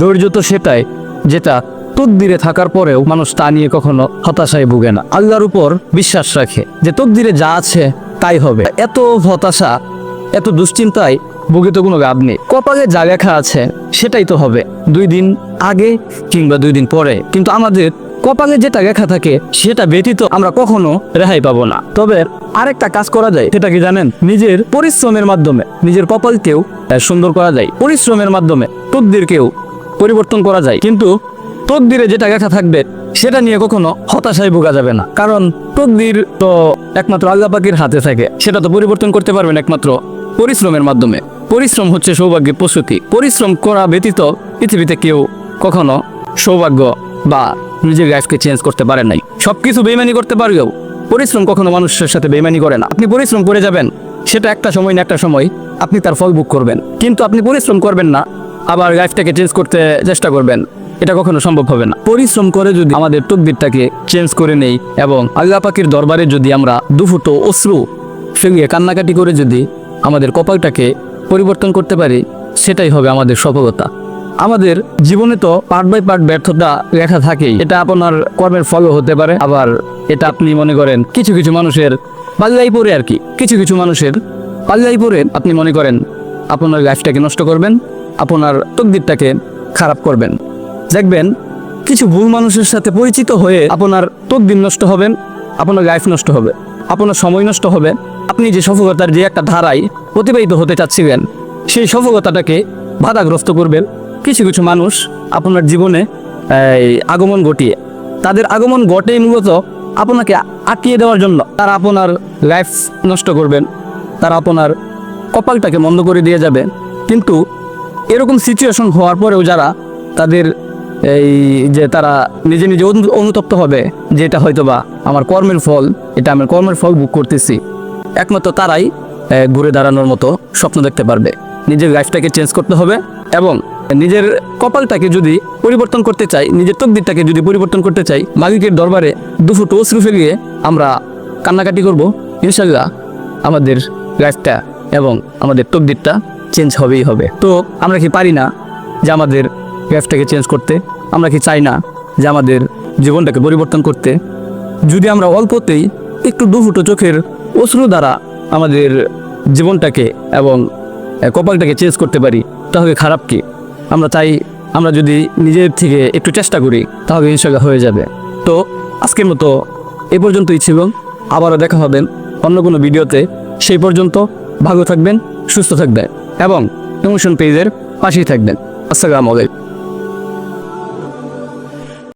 ধৈর্য তো সেটাই, যেটা তকদিরে থাকার পরেও মানুষ তা নিয়ে কখনো হতাশায় ভুগে না। আল্লাহর উপর বিশ্বাস রাখে যে তকদিরে যা আছে তাই হবে। এত হতাশা, এত দুশ্চিন্তায় ভুগে তো কোনো লাভ নেই। কপালে যা লেখা আছে সেটাই তো হবে। দুই দিন আগে কিংবা দুই দিন পরে, কিন্তু আমাদের কপালে যেটা লেখা থাকে সেটা ব্যতীত আমরা কখনো রেহাই পাবো না। তবে আরেকটা কাজ করা যায়, সেটা কি জানেন? নিজের পরিশ্রমের মাধ্যমে, নিজের কপালকেও সুন্দর করা যায়। পরিশ্রমের মাধ্যমে তকদিরকেও পরিবর্তন করা যায়। কিন্তু তকদিরে যেটা লেখা থাকবে, সেটা নিয়ে কখনো হতাশায় ভোগা যাবে না। কারণ তকদির তো একমাত্র আল্লাহ পাকির হাতে থাকে। সেটা তো পরিবর্তন করতে পারবেন একমাত্র পরিশ্রমের মাধ্যমে। পরিশ্রম হচ্ছে সৌভাগ্যের প্রসূতি পরিশ্রম করা ব্যতীত পৃথিবীতে কেউ কখনো সৌভাগ্য বা নিজের লাইফকে চেঞ্জ করতে পারে নাই। সবকিছু বেইমানি করতে পারলেও পরিশ্রম কখনো মানুষের সাথে বেইমানি করে না। আপনি পরিশ্রম করে যাবেন, সেটা একটা সময় না একটা সময় আপনি তার ফল বুক করবেন। কিন্তু আপনি পরিশ্রম করবেন না আবার লাইফটাকে চেঞ্জ করতে চেষ্টা করবেন। এটা কখনো সম্ভব হবে না। পরিশ্রম করে যদি আমাদের তকদিরটাকে চেঞ্জ করে নেই এবং আল্লাহ পাখির দরবারে যদি আমরা দুফুটো অশ্রু ফেলিয়ে কান্নাকাটি করে যদি আমাদের কপালটাকে পরিবর্তন করতে পারি, সেটাই হবে আমাদের সফলতা। আমাদের জীবনে তো পার্ট বাই পার্ট ব্যর্থতা লেখা থাকেই। এটা আপনার কর্মের ফলও হতে পারে, আবার এটা আপনি মনে করেন কিছু কিছু মানুষের পাল্লাই পরে আর কি। কিছু কিছু মানুষের পাল্লাই পরে আপনি মনে করেন আপনার লাইফটাকে নষ্ট করবেন। আপনার তকদিরটাকে খারাপ করবেন। দেখবেন, কিছু ভুল মানুষের সাথে পরিচিত হয়ে আপনার তকদির নষ্ট হবেন আপনার লাইফ নষ্ট হবে, আপনার সময় নষ্ট হবে। আপনি যে সফলতার যে একটা ধারায় অতিবাহিত হতে চাচ্ছিলেন, সেই সফলতাটাকে বাধাগ্রস্ত করবেন। কিছু কিছু মানুষ আপনার জীবনে আগমন ঘটিয়ে, তাদের আগমন ঘটেই মূলত আপনাকে আটকিয়ে দেওয়ার জন্য তারা আপনার লাইফ নষ্ট করবেন, তারা আপনার কপালটাকে বন্ধ করে দিয়ে যাবে। কিন্তু এরকম সিচুয়েশন হওয়ার পরেও যারা তাদের এই যে তারা নিজে নিজে অনু- অনুতপ্ত হবে যে এটা হয়তো বা আমার কর্মের ফল, এটা আমার কর্মের ফল বুক করতেছি। একমাত্র তারাই ঘুরে দাঁড়ানোর মতো স্বপ্ন দেখতে পারবে। নিজের লাইফটাকে চেঞ্জ করতে হবে এবং নিজের কপালটাকে যদি পরিবর্তন করতে চাই, নিজের তকদিরটাকে যদি পরিবর্তন করতে চাই মালিকের দরবারে দুফুট অশ্রু ফেলিয়ে আমরা কান্নাকাটি করব। ইনশাল্লাহ আমাদের লাইফটা এবং আমাদের তকদিরটা চেঞ্জ হবেই হবে। তো আমরা কি পারি না যে আমাদের লাইফটাকে চেঞ্জ করতে? আমরা কি চাই না যে আমাদের জীবনটাকে পরিবর্তন করতে? যদি আমরা অল্পতেই একটু দুফুটো চোখের অশ্রু দ্বারা আমাদের জীবনটাকে এবং কপালটাকে চেঞ্জ করতে পারি, তাহলে খারাপ কি? আমরা চাই আমরা যদি নিজের থেকে একটু চেষ্টা করি, তাহলে ইনশাল্লাহ হয়ে যাবে। তো আজকের মতো এ পর্যন্তই ছিল। আবারও দেখা হবেন অন্য কোনো ভিডিওতে। সেই পর্যন্ত ভালো থাকবেন সুস্থ থাকবেন এবং ইমোশন পেজের পাশেই থাকবেন। আসসালামু আলাইকুম।